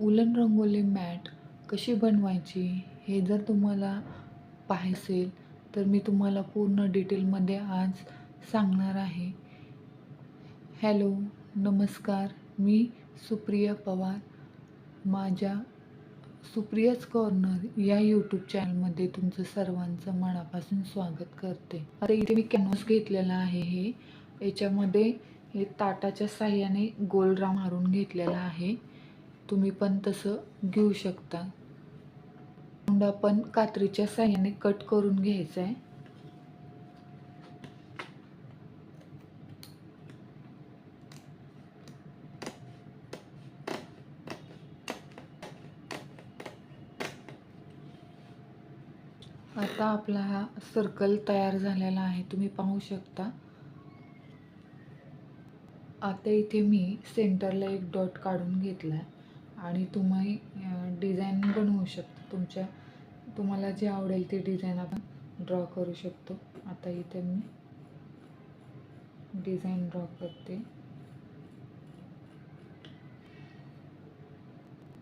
उलन रंगोली मॅट कशी बनवायची हे जर तुम्हाला पाहायचे तर मी तुम्हाला पूर्ण डिटेलमध्ये आज सांगणार आहे. हॅलो नमस्कार. मी सुप्रिया पवार. माझ्या सुप्रियाच कॉर्नर या यूट्यूब चॅनलमध्ये तुमचं सर्वांचं मनापासून स्वागत करते. आता इथे मी कॅनव्हास घेतलेला आहे हे. याच्यामध्ये हे ताटाच्या साह्याने गोल राम मारून घेतलेला आहे. तुम्ही पण तसं घेऊ शकता. मुंडा आपण कात्रीच्या साह्याने कट करून घ्यायचं आहे. आता आपला हा सर्कल तयार झालेला आहे तुम्ही पाहू शकता. आता इथे मी सेंटरला एक डॉट काढून घेतला आहे आणि तुम्ही डिझाईन बनवू शकता. तुमच्या तुम्हाला जे आवडेल ते डिझाईन आपण ड्रॉ करू शकतो. आता इथे मी डिझाईन ड्रॉ करते.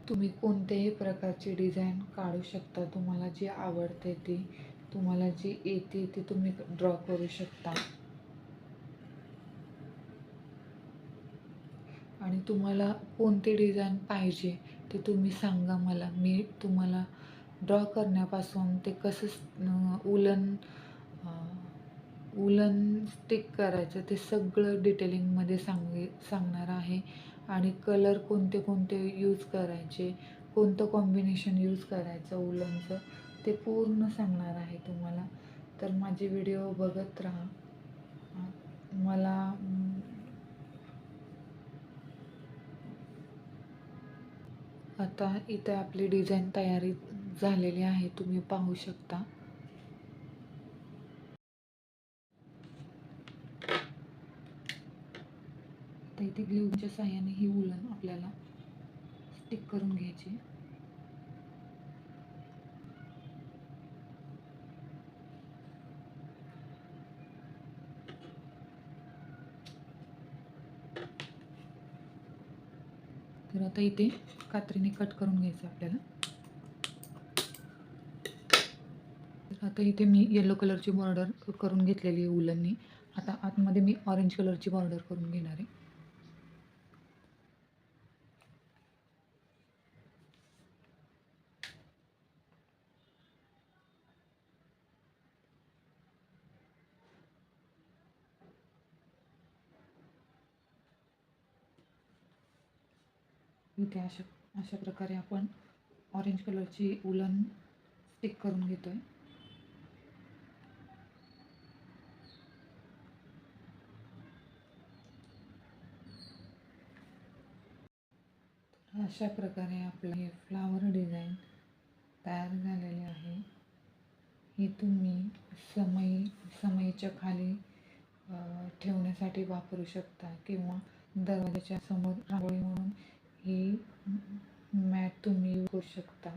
तुम्ही कोणत्याही प्रकारची डिझाईन काढू शकता. तुम्हाला जी आवडते ती तुम्हाला जी येते ती तुम्ही ड्रॉ करू शकता. आणि तुम्हाला कोणती डिझाईन पाहिजे ते तुम्ही सांगा मला. मी तुम्हाला ड्रॉ करण्यापासून ते कसं उलन उलन स्टिक करायचं ते सगळं डिटेलिंगमध्ये सांगे सांगणार आहे. आणि कलर कोणते कोणते यूज करायचे कोणतं कॉम्बिनेशन यूज करायचं उलनचं ते पूर्ण सांगणार आहे तुम्हाला. तर माझे व्हिडिओ बघत राहा. मला आता इथे आपली डिझाईन तयारी झालेली आहे तुम्ही पाहू शकता. आता इथे ग्लूच्या साह्याने ही उलन आपल्याला स्टिक करून घ्यायची. तर आता इथे कात्रीने कट करून घ्यायचं आपल्याला. तर आता इथे मी येलो कलरची बॉर्डर करून घेतलेली आहे उलननी. आता आतमध्ये मी ऑरेंज कलरची बॉर्डर करून घेणार आहे. इथे अशा अशा प्रकारे आपण ऑरेंज कलरची उलन स्टिक करून घेतो आहे अशा प्रकारे आपलं हे फ्लावर डिझाईन तयार झालेले आहे. हे तुम्ही समई समईच्या खाली ठेवण्यासाठी वापरू शकता किंवा दरवाजाच्या समोर रांगोळी म्हणून ही मॅट तुम्ही यूज करू शकता.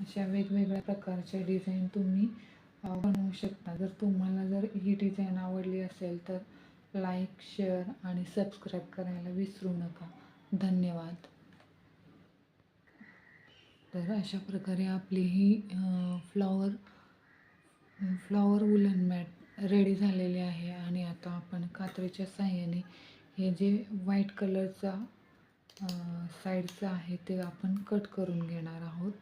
अशा वेगवेगळ्या प्रकारच्या डिझाईन तुम्ही बनवू शकता. जर तुम्हाला जर ही डिझाईन आवडली असेल तर लाईक शेअर आणि सबस्क्राईब करायला विसरू नका. धन्यवाद. तर अशा प्रकारे आपली ही flower flower woollen mat ready झालेली आहे आणि आता आपण कात्रीच्या साह्याने हे जे व्हाईट कलरचा साईडचं आहे ते आपण कट करून घेणार आहोत.